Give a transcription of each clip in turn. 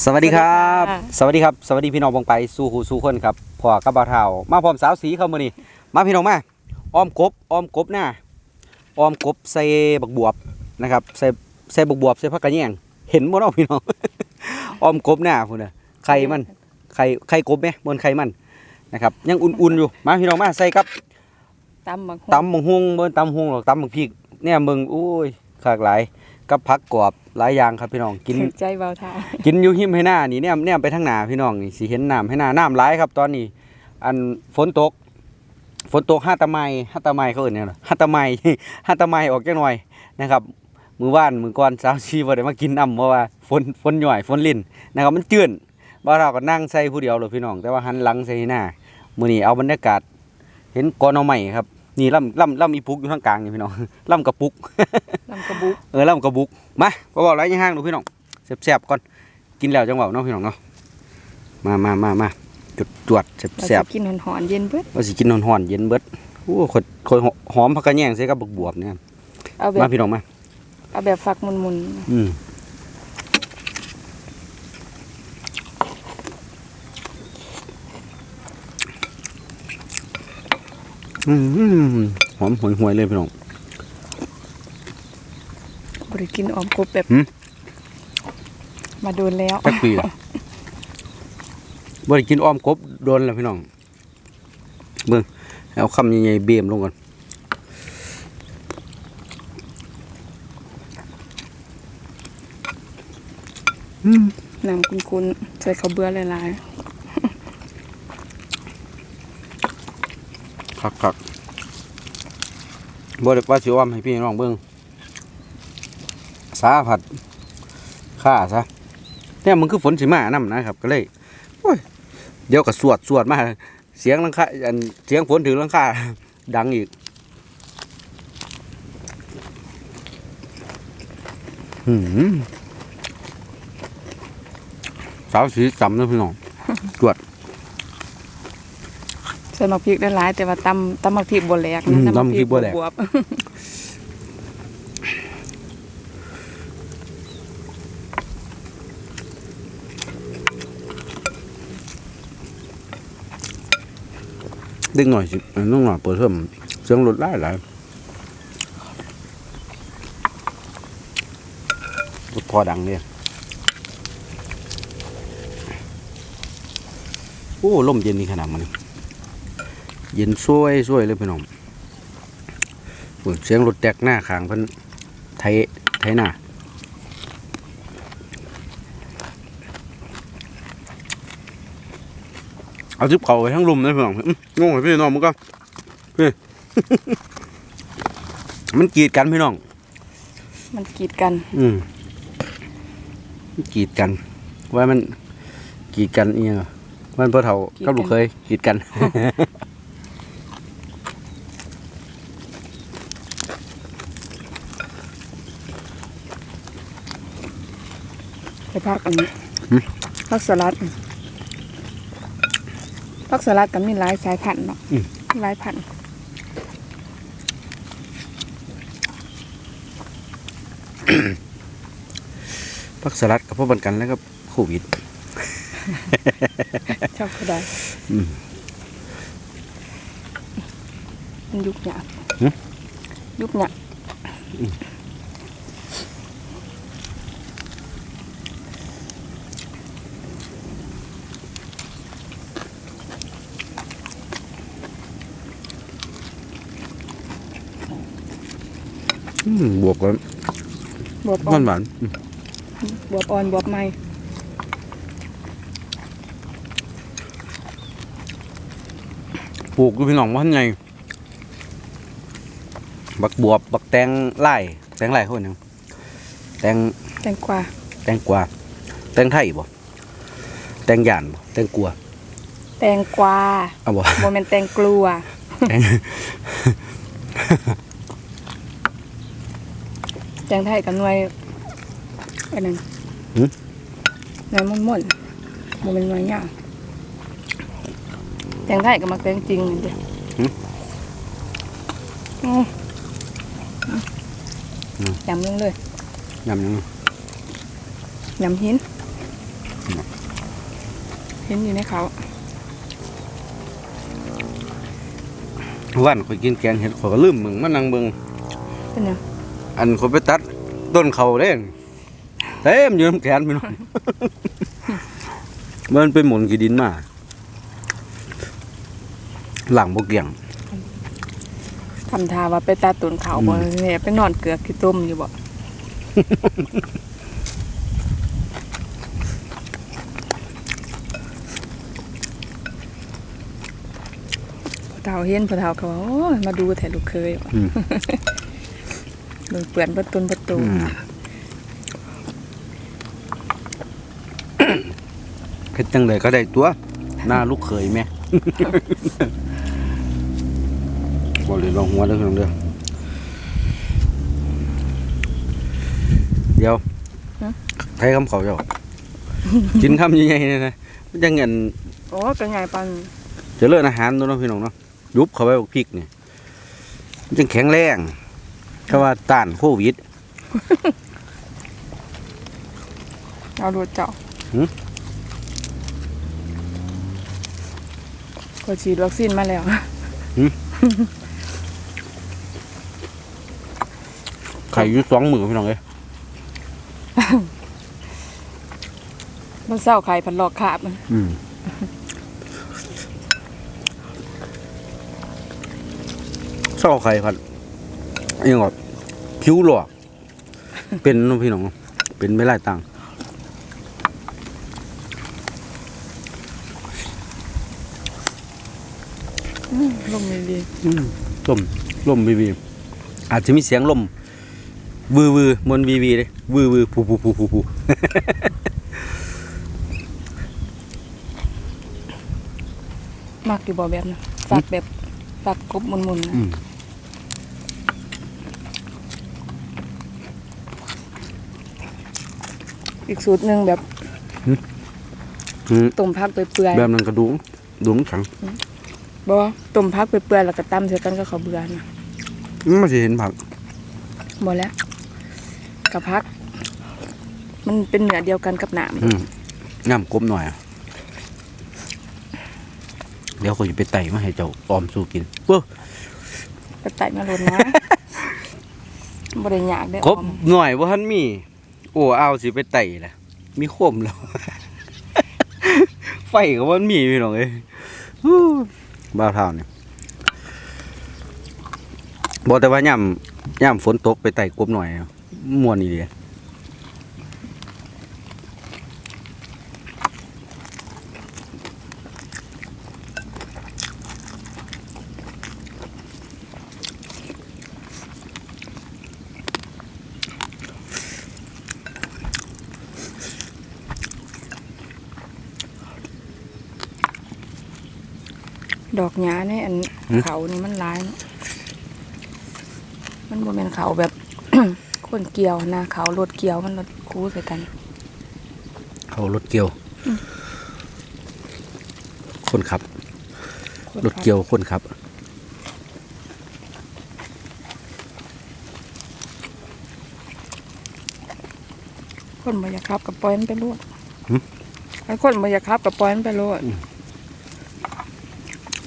สวัสดีครับสวัสดีค่ะสวัสดีครับ สวัสดีพี่น้องบงไปสู่หูสู่คนครับพ่อกับบ่าวเฒ่ามาพร้อมสาวสีเข้ามานี่มาพี่น้องมาอ้อมกบอ้อมกบหน้าอ้อมกบใส่บักบวบนะครับใส่ใส่บักบวบใส่ผักกระแยงเห็นบ่เนาะพี่น้องอ้อมกบหน้าพุ่นน่ะไข่มันไข่ไข่กบไหมบนไข่มันนะครับยังอุ่นๆอยู่มาพี่น้องมาใส่ครับตำบักตำบักฮุงเบิ่ตำฮุงหรอกตำบักพริกเนี่ยเบิ่งอุ้ยคากหลาย กับผักกรอบหลายอย่างครับพี่น้องกินถึงใจเบาทากินอยู่หิมให้หน้านี่เนี่ยเนี่ยไปทางหน้าพี่น้องนี่สิเห็นน้ำให้หน้าน้ำหลายครับตอนนี้ อันฝนตก ฝนตกห้าตะไมห้าตะไมเขาเอ่นเนี่ยห้าตะไม ห้าตะไมออกจักหน่อยนะครับ มือว่านมือก่อนสาวชีบ่ได้มากินน้ำเพราะว่าฝนฝนหน่อยฝนลิ่นนะครับมันเจือนบ่าวเราก็นั่งใส่ผู้เดียวเลยพี่น้อง แต่ว่าหันหลังใส่หน้ามื้อนี้เอาบรรยากาศ เห็นกอนเอาใหม่ครับ นี่ล่ำล่ำล่ำอีปุกอยู่ทางกลางนี่พี่น้องล่ำกระปุกลำกระบุกเออแล้วมันก็บุกมาบ่บอกไรยังห้างดูพี่น้องแซ่บๆก่อนกินแล้วจังหวะเนาะพี่น้องเนาะมามามามาจุดจวดเราแซ่บจะกินหอนๆเย็นเบิดๆว่าสิกินหอนๆเย็นเบิดโอ้คนคนหอมผักกระแยงใส่กับบกบวบเนี่ยเอาแบมาบพี่น้องมาเอาแบบฝักมุนอืม อืมหอมห่วยๆเลยพี่น้องๆบริกินออมกบแบบหืมมาโดนแล้วจักปีละบ่ได้กินอ้อมกบโดนแล้วพี่น้องเบิ่งเอาคำใหญ่ๆเบียมลงก่อนอืมน้ำคุ้นๆใส่ข้าวเบื่อหลาย คักคักบ่ได้ว่าสิอ้อมให้พี่น้องเบิ่งสาผัดข้าซะเนี่ยมันคือฝนสิมานํนะครับ ก็เลยโอ้ยเดี๋ยวก็สวดสวดมาเสียงลังคาเสียงฝนถึงลังคาดังอีกหืมสาวสีจำนะพี่น้อง ๆใส่หมักพริกหลายๆแต่ว่าตำตำหมักพริกบ่แหลกอืนะมตำหมักพริกบ่แหลกบวบดึงหน่อยสิน้องหน่อยเปิดเพิ่มเสียงรถไล่หลายรถพอดังเนี่ยโอ้ลมเย็นนี่ขนาดมัน เย็นช่วยช่วยเลยพี่น้องโอ้ยเสียงรถแตกหน้าขางเพิ่นไทยไทยหน้าเอาทิปเขาไปทั้งลุมเลยพี่น้องอื้องงเลยพี่น้องมึงก็พี่มันกรีดกันพี่น้อง มันกีดกัน อืมมันกรีดกัน ว่ามันกรีดกันเอียงอะมันเพื่อเท่ากับลูกเคยกรีดกัน ไปพักอันนี้หืมพักสลัดพักสลัดก็มีหลายสายพันธุ์เนาะอืมหลายพันธุ์พักสลัดกับพวกบันกันแล้วก็โควิดชอบก็ได้อืมมันยุกหยาบหึยุกหยา บอืมบวกกันบวบหอ่อวานนหวานอืมบวบอ่อนบวบใหม่ปลูกอยู่พี่น้องว่าไงบักบวบบักแตงไล่แตงไล่เขาเป็นหยังแตงแตงกวาแตงกวาแตงไทยบ่แตงหยานบ่แตงกลัวแตงกวาเอาบ่ โมเมนแตงกลัว แตง แตงไทยกับหน่วยอันนั้นหน่วยมุ่นมุ่นโมเมนหน่วยย่างแตงไทยกับมาแตงจริงนี่เดียวอืมยำลงเลยยำยังยำหินเห็นอยู่ในเขาวันข่อยกินแกงเห็ดข่อยก็ลืมมึงมานั่งเบิ่งเป็นยัง อันข่อยไปตัดต้นเขาเด้เต็มอยู่น้ำแขนพี่น้องมันไปหมุนกี่ดินมา หลังบ่เกี่ยงทำทาว่าไปตาตุนเขาบ่เนี่ยไปนอนเกลือกขี้ต้มอยู่บ่พอเฒ่าเห็นพอเฒ่าเขาว่าโอ้ยมาดูแถลูกเคย ว่ะอืมมึงเปื่อนประตุนประตูอืมเฮ็ดจังไดก็ได้ตัว หน้าลูกเขยแม่บ่เลยลองหัวเด้อพี่น้องเด้อเดี๋ยวไทยคำเขาเจ้ากินคำใหญ่ๆนี่นะมันจะเงินโอ้ก็ไงปันเจะเลิศอาหารตัวเน้องพี่น้องเนาะยุบเข้าไปบักพริกนี่มันจึงแข็งแรง เพราะว่าต้านโควิด เอารถเจ้าหืมก็ฉีดวัคซีนมาแล้วไข่อยู่สองมือพี่น้องเอ้ยมันเศร้าไข่พันหลอกขาบมันอืมเศร้าไข่พัดอิห ยังก่อนคิ้วหลอกเป็นเน้องพี่น้องเป็นไม่ไล่ตังค์ลมดีลมลมวีวีอาจจะมีเสียงลมวือวือมวนวีวีเลยวือวือผูผูผูผูผูมากอยู่บ่แบบนะฝักแบบฝักกบมุนๆนะ อืมอีกสูตรหนึ่งแบบอืมต้มผักเปื่อยแบบนั้นกระดูงดุงขังๆบ่ต้มผักเปื่อยๆแล้วก็ตำใส่กันก็ข้าวเบื่อนะมันจะเห็นผักบ่แล้วกับผัก มันเป็นเนื้อเดียวกันกับหนามอืมง่ำกบหน่อยอะเดี๋ยวเขาจะไปไต่มาให้เจ้าออมสู้กินเว้อกระต่ายมาโลนนะบ่ได้ยากเด้อกบหน่อยว่าท่านมี โอ้เอาสิไปไต่ละมีโคมแล้ว ไฟก็มันมีพี่น้องเอ้ยบ้าเท่าเนี่ยบอกแต่ว่าย่ำย่ำฝนตกไปไต่กบหน่อยม่วนนี่เลย อกหญ้าในอันเขานี่มันหลายเนาะมันบ่แม่นเขาแบบ คนเกี่ยวนะเขารถเกี่ยวมันรถคูใส่กัน เขารถเกี่ยวอืมคนขับคนรถเกี่ยวคนขับคนบ่อยากขับกับปล่อยมันไปโลดหึไอ้คนบ่อยากขับกับปล่อยมันไปโลด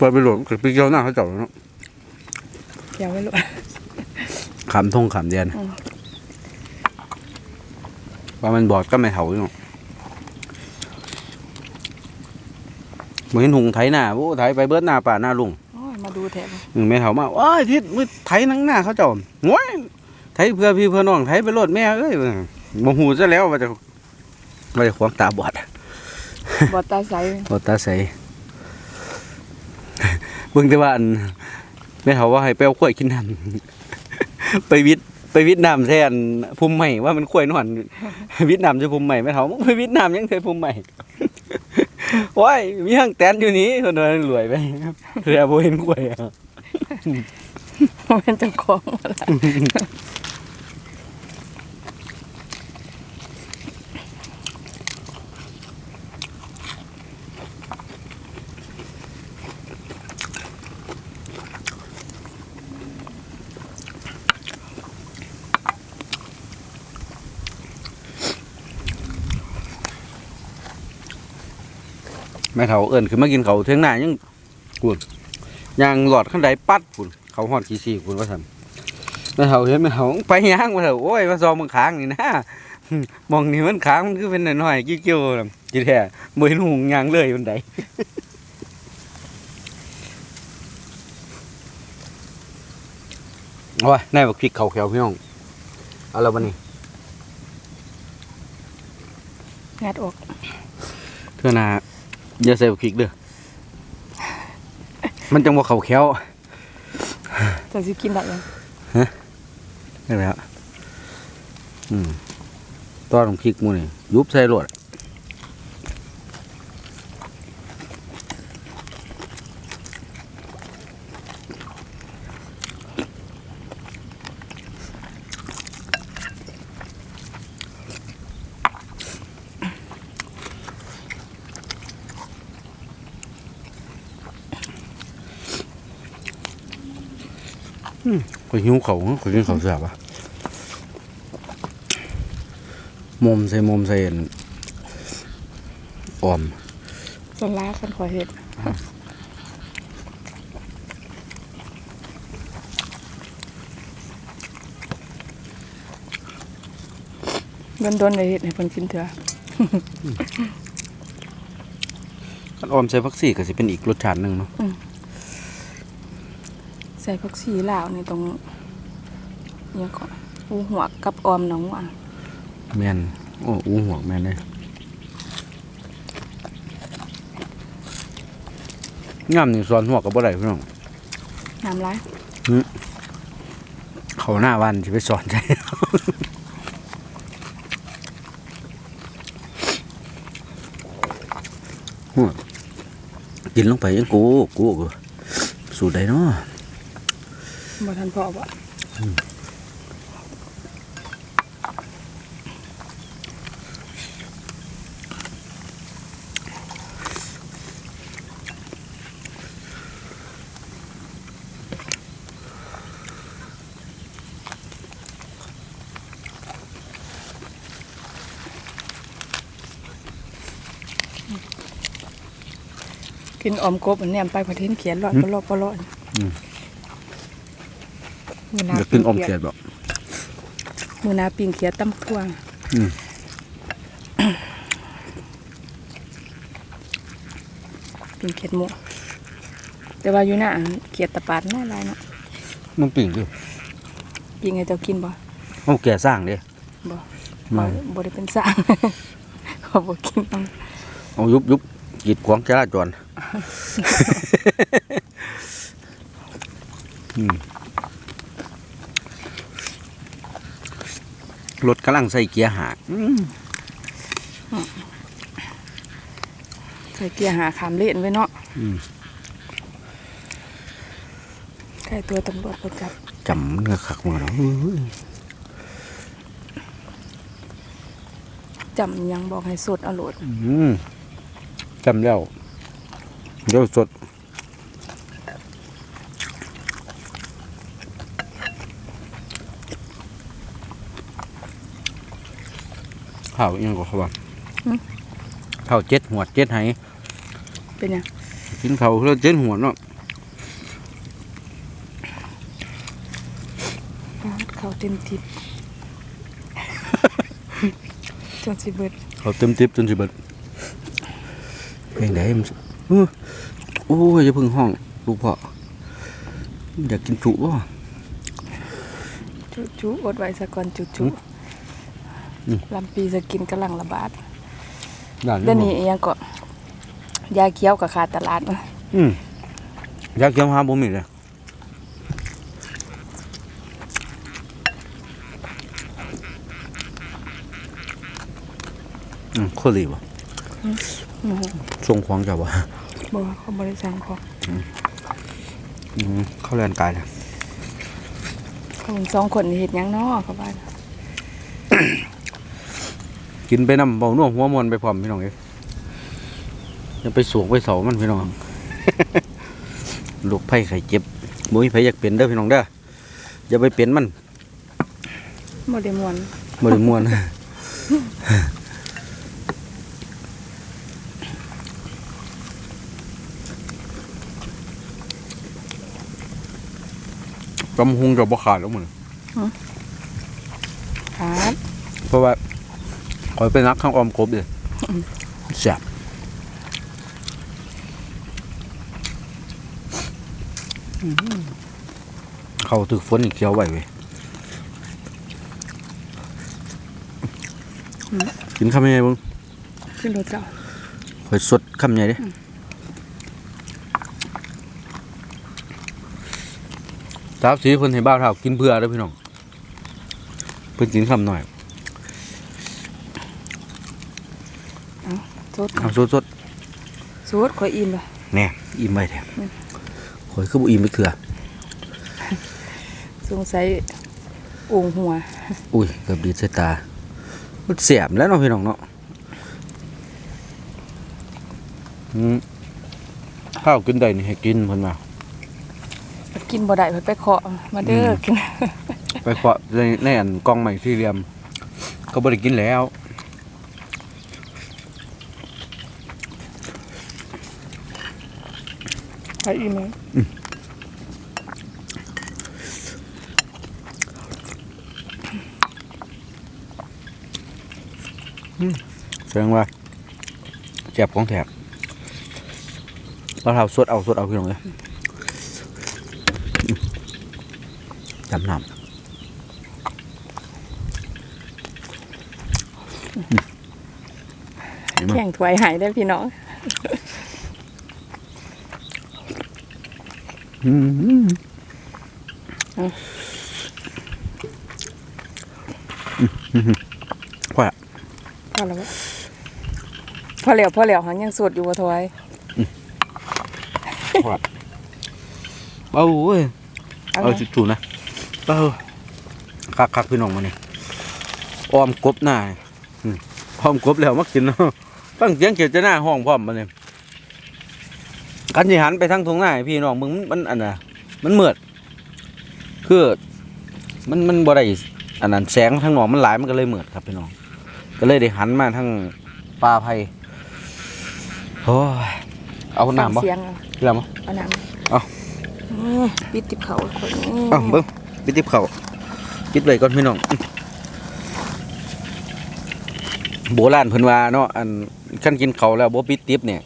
เปิดไปหลวงกับไปเกี่ยวหน้าเขาเจ้าเนาะเกี่ยวไว้โลดขำทงขำเดียนอืมว่ามันบอดก็ไม่เถาอยู่เนาะเหมือนหุงไถหน้าโอ้ไถไปเบิดหน้าป่าหน้าลุงโอ้ยมาดูแถมอืมแม่เถามาว้ายทิศมือไถหนังหน้าเขาเจ้าโว้ยไถเพื่อพี่เพื่อน้องไถไปโลดแม่เอ้ยโมหูซะแล้วว่าจะว่าจะขวางตาบอดบอดตาใสบอดตาใส เบิ่งแต่ว่าอันแม่เขาว่าให้ไปเอาข้วยกินน้ำ ไปวิทย์ไปวิทย์น้ำแทนภูมิใหม่ว่ามันข้วยนอนวิทย์น้ำจะภูมิใหม่แม่เขาไปวิทย์น้ำยังเคยภูมิใหม่ว้ายมีห้างแตนอยู่นี้คนนั้นรวยไปเรือโบเห็นข้วยอะบ่ะ มันเจ้าของมาละ ม่เฒ่าเอิ้นขึ้นมากินเขาวเที่ยงหน้ายังกุนยางหลอดขั้นใดปัดพุ่นเขาฮอดกี่สี่พุ่นว่าซั่นแม่เฒ่าเห็นแม่เฒ่าไปย่างมาเถอะโอ้ยมาซองมึงค้างนี่นะมองนี่มันค้างมันคือเป็นน้อยๆกิ้วๆน่ะจีแท้บ่เห็นหุงยางเลยมันใดโอ้ยนายบักพริกเขาแขวพี่น้องเอาแล้วบัดนี้งัดออกเพื่อหนา อย่าใส่บักพริกเด้อมันจังบ่เขาแขวจะสิกินได้ยังได้แล้วอืมตอนของพริกหมูนี่ยุบใส่รวด ก็หิวเขาก็กินเขาวเสียบอะมมใส่มมใส่อันออมส่วนลาคันขอเฮ็ดโดนๆได้เฮ็ดให้เพิ่นกินเถอะคันออมใส่ผักชีก็สิเป็นอีกรสชาติหนึงเนาะ ใส่ผักชีลาวนี่ตรงเนี่ยก่อนอูหัวกับออมหนองหวางแม่นโอ้อู้หัวแม่นเลยงามนี่สอนหัวก็บ่ได้พี่น้องน้ำลายเขาหน้าวันสิไปสอนใจหัวกินลงไปยังกูกูกูสูตรใดเนาะ บ่ทันพอบ่กินออมกบอันแนมไปประเทศเขียนหลอดปลอดปลอดอื มมือหอยากกินอมเขียดบ่มือหนาปิงเขียดตำทั่วอืมปิงเขียดหมูแต่ว่าอยู่หน้าเขียดตะปาดน่าลายเนาะมันปิ่งดิปิงให้เจ้ากินบ่เอาแก่สร้างเด้บ่มาบ่บ่ได้เป็นสร้างเขาบ่กินเอาเอายุบยุบกีดขวางจราจรอืม รถกำลังใส่เกียร์หาอืมใส่เกียร์หาขามเล่นไว้เนาะอืมใกล้ตัวตำรวจเพิ่นจับจำมันก็ขักมาแล้วจำยังบอกให้สดเอาโหลดอืมจำแล้วเดี๋ยวสด ข้าวอิหยังก็เขาว่าข้าวเจ็ดหัวดเจ็ดไหเป็นหยังกินข้าวแล้วเจ็ดหัวดเนาะเขาเต็มทิพย์จนสิเบิดข้าวเต็มทิพย์จนสิเบิดเพลงใดมันสิอื้อโอ้ยอย่าเพึ่งห้องลูกพ่ออยากกินจุบ่จุจุอดไว้ซะก่อนจุจุอืม ลำปีจะกินกำลังระบาดด่านเดี๋ยวนี้อิหยังก็ยาเคี้ยวกับขาดตลาดนะอืมอยากเกี่ยวหาบ่มีเลยอืมโคตรดีว่ะอือทรงควางจับว่ะบอกว่าเขาบริสั่งของอืมเข้าแรงกายเลยเขาเป็นสองคนนี่เห็ดหยังเนาะเขาบ้าน กินไปน้ำเบาหน่วงหัวมวนไปพร้อมพี่น้องเอ้ยอย่ไปสวกไปเสามันพี่น้องลูกไผ่ไข่เจ็บบุ้ยไผ่อยากเปลี่ยนเด้อพี่น้องเด้ออย่าไปเปลี่ยนมันโมเดมวนโมเดมวนกำหุงกับบขาดแล้วมึงขาดเพราะว่า คอยเป็นนักข้างออมกบเลยแซ่บเขาถึกฝนอีกเขียวไหวเว้ยกินคำยังไงบ้างขึ้นรถเจ้าคอยสดคำใหญ่เด้สาวสีเพิ่นให้บ้าวเท่ากินเพื่อเด้อพี่น้อง เพิ่นกินคำหน่อย ส ดเอาสดสดสดข่อยอิ่มเลยๆแน่อิ่มไปแท้คอยคือบ่อิ่มไปเถื่อสงสัยโอ่งหัว อุ้ยเกือบดีดใส่ตามันเสียบแล้วเนาะพี่น้องเนาะอืมข้าวกินได้นี่ให้กินเพิ่นว่ากินบ่ได้เพิ่นไปเคาะมาเด้ออกินไปเคาะในในอันกล่องใหม่สี่เหลี่ยม ก็บ่ได้กินแล้ว ข่อยอิ่มเลยแสดงว่าแจ็บของแถบเราทำสดเอาสดเอาพี่น้องเลยจำน้ำแข่งถวยหายได้อพี่น้อง อืม อืม พอละพอแล้วพอแล้วพอแล้วหันยังสดอยู่บ่ถวยพอละเอาเว้ยเอาจุดถูนะเออคักคักพี่น้องมานี่ออมกบหน้าออมกบแล้วมากินเนาะตั้งเสียงเขียวจะหน้าห้องพร้อมมาเนี่ย กันสิหันไปทางทงหน้าให้พี่น้องมึงมันอันน่ะ มันมืดคือมันมันบ่ได้อันนั้นแสงทางหนองมันหลายมันก็เลยมืดครับพี่น้อง ก็เลยได้หันมาทางป่าไผ่โอ้ยเอาน้ำบ่ฟังเสียงเอาพี่น้ำบ่เอาน้ำเอาอืมปิดติบเขาข่อยนี่เอ้าเบิ้งปิดติบเขาปิดไว้ก่อนพี่น้องโบราณเพิ่นว่าเนาะอันคันกินเขาวแล้วบ่ปิดติบเนี่ย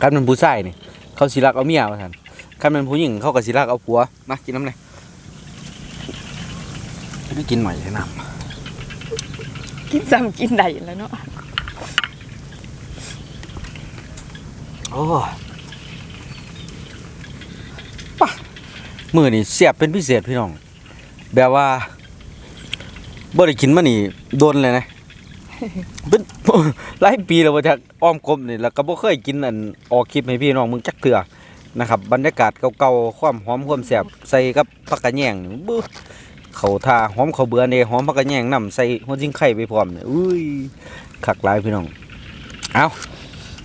คันมันผู้ชายนี่เขาสิรักเอาเมียว่าซั่นคันมันผู้หญิงเขาก็สิรักเอาผัวมากินน้ำเลยไม่กินใหม่เลยน้กินซ้ำกินได้แล้วเนาะำโอ้ปะมือนี่เสียบเป็นพิเศษพี่น้อง แบบว่าบ่ได้กินมานี่โดนเลยนะ เป็นหลายปีแล้วว่าจากอ้อมกบนี่แล้วก็บ่เคยกินอันออกคลิปให้พี่น้องมึงจักเทื่อนะครับ บรรยากาศเก่าๆความหอมความแซ่บใส่กับผักกระแยงนี่บึ้เขาทาหอมเขาเบื่อนี่หอมผักกระแยงนํใส่หัวจิงไข่ไปพร้อมเนี่ยอุ้ยคักหลายพี่น้องเอา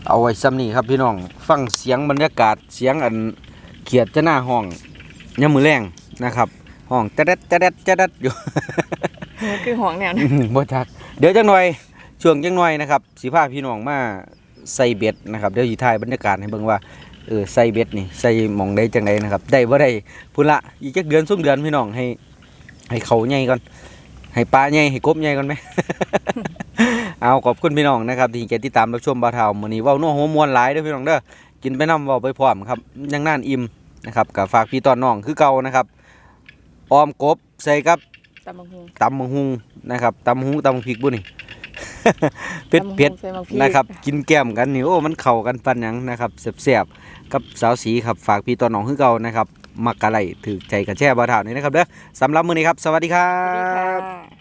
เอาไว้ซ้ำนี้ครับพี่น้องฟังเสียงบรรยากาศเสียงอันเขียดจะหน้าห้องยามมือแรงนะครับ ห้องแต๊ดแต๊ดแต๊ดอยู่ คือห้องแนวนะอืมบ่ทัก เดี๋ยวจังหน่อยช่วงจังหน่อยนะครับสิพาพี่น้องมาใส่เบ็ดนะครับเดี๋ยวสิถ่ายบรรยากาศให้เบิ่งว่าเออใส่เบ็ดนี่ใส่หม่องได้จังไดนะครับ ได้บ่ได้พุ่นละอีกจักเดือนสองเดือนพี่น้องให้ ให้เขาใหญ่ก่อน ให้ปลาใหญ่ให้กบใหญ่ก่อนไหม เอาขอบคุณพี่น้องนะครับที่แกติดตามรับชมบ่าวเฒ่ามื้อนี้เว้านัวหัวมวนหลายเด้อพี่น้องเด้อกินไปนํเว้าไปพร้อมครับยังน่านอิ่มนะครับก็ฝากพี่ตอนน้องคือเก่านะครับออมกบใส่กับ ตำบักหุ่งตำมังหุงนะครับตำมังหุงตำมังพริกบุนี่ เผ็ดตำบักหุ่งเผ็ดใส่บักพริกนะครับ กินแก้มกันนี่โอ้มันเข้ากันปันหยังนะครับแซ่บๆกับสาวสีครับฝากพี่ตอนน้องคือเก่านะครับมักกะไหลถือใจกันแช่บ่าวเท่านี่นะครับเด้อสำหรับมื้อนี้ครับ สวัสดีครัสวัสดีบ ค่ะ